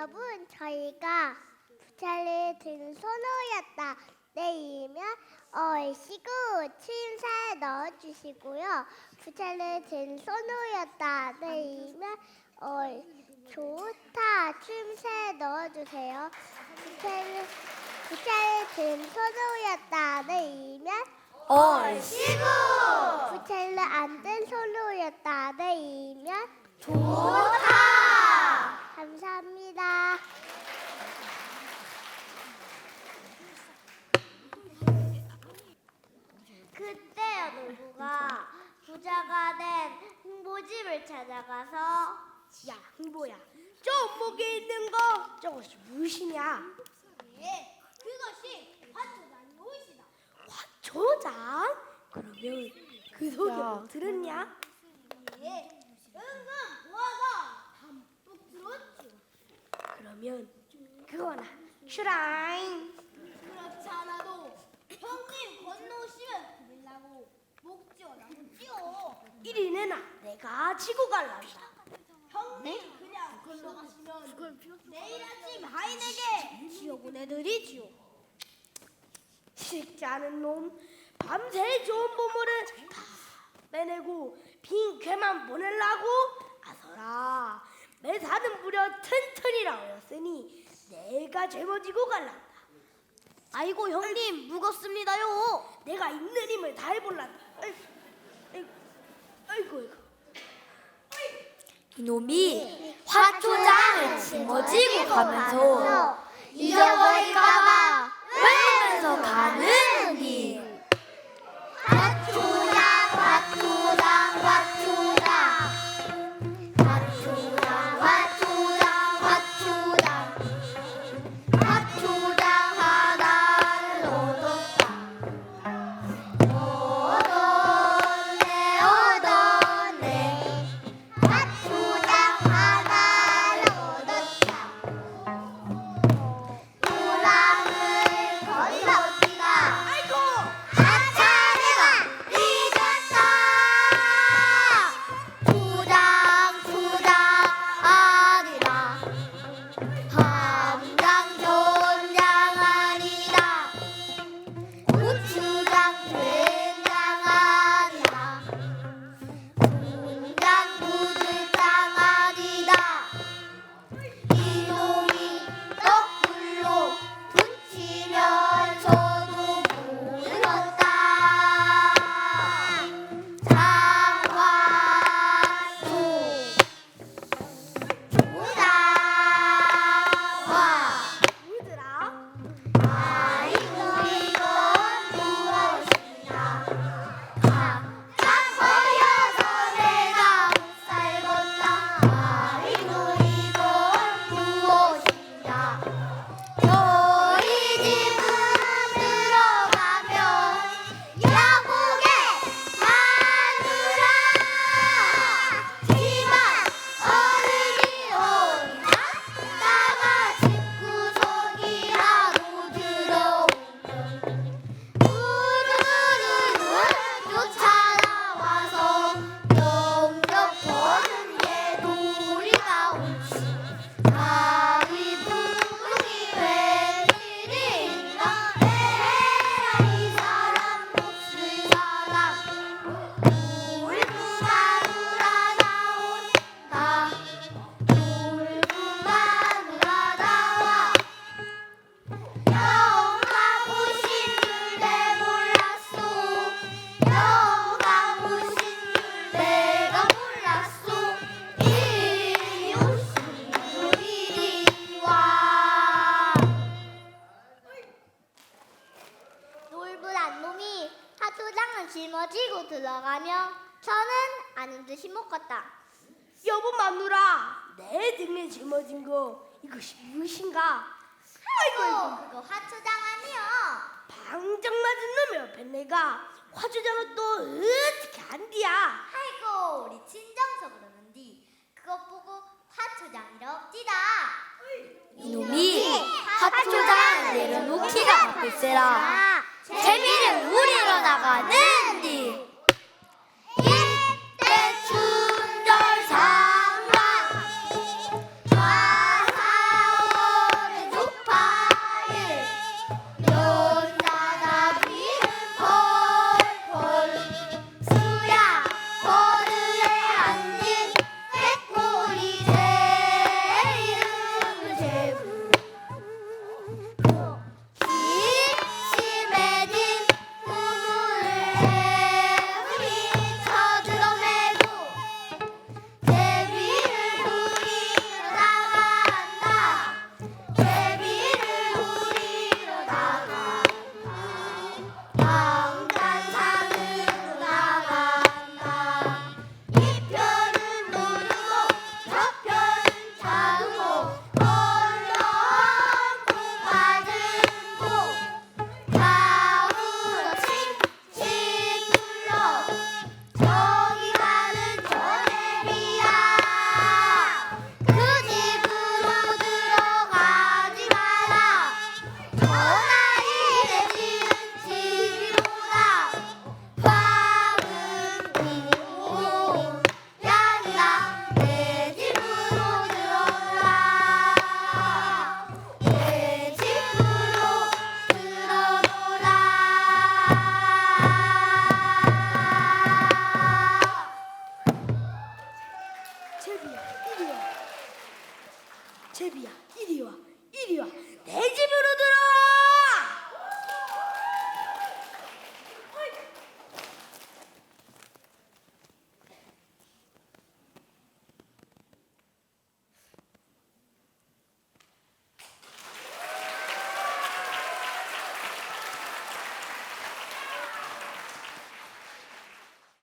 여러분, 저희가 부채를 든 손으였다. 내이면 얼씨구 추임새 넣어주시고요. 부채를 든 손으였다. 내이면 얼 좋다 추임새 넣어주세요. 부채를 부채를 든 손으였다. 내이면 얼씨구 부채를 안든 손으였다. 내이면 좋다 감사합니다. 그때요 누구가 부자가 된 홍보집을 찾아가서 야 흥보야. 저 목에 있는 거 저것이 무엇이냐? 예, 그것이 화초장이 옷이다. 화초장? 그러면 그뭐 들었냐? 예, 은근 보아가 담뿍 들었죠. 그러면 그거나. 슈라잉 그렇지 않아도 형님 건너오시면 드리려고. 목 지어 나무지요. 이리 내놔 내가 지고 갈란다. 형님 그냥 건너가시면 내일 아침 하인에게 지어보내드리지요. 싫지 않은 놈. 밤새 좋은 보물을 다 빼내고 빈 괴만 보내려고 아서라 무려 튼튼이라 하였으니 내가 짊어지고 갈란다. 아이고 형님 무겁습니다요. 내가 있는 힘을 다 해볼란다. 아이고 아이고 아이고. 이놈이 화초장을 짊어지고 가면서 잊어버릴까봐 외우면서 가는 Bye. 듯이 먹었다. 여보 마누라. 내 등에 짊어진 거 이것이 무엇인가? 아이고 아이고. 그거 화초장 아니여 방정 맞은 놈이 옆에 내가 화초장을 또 어떻게 한디야? 아이고 우리 친정서 그러는디. 그것 보고 화초장이라 없디다. 이놈이 화초장 내려놓기가 바쁠세라 이리 와. 제비야, 이리 와. 이리 와. 내 집으로 들어.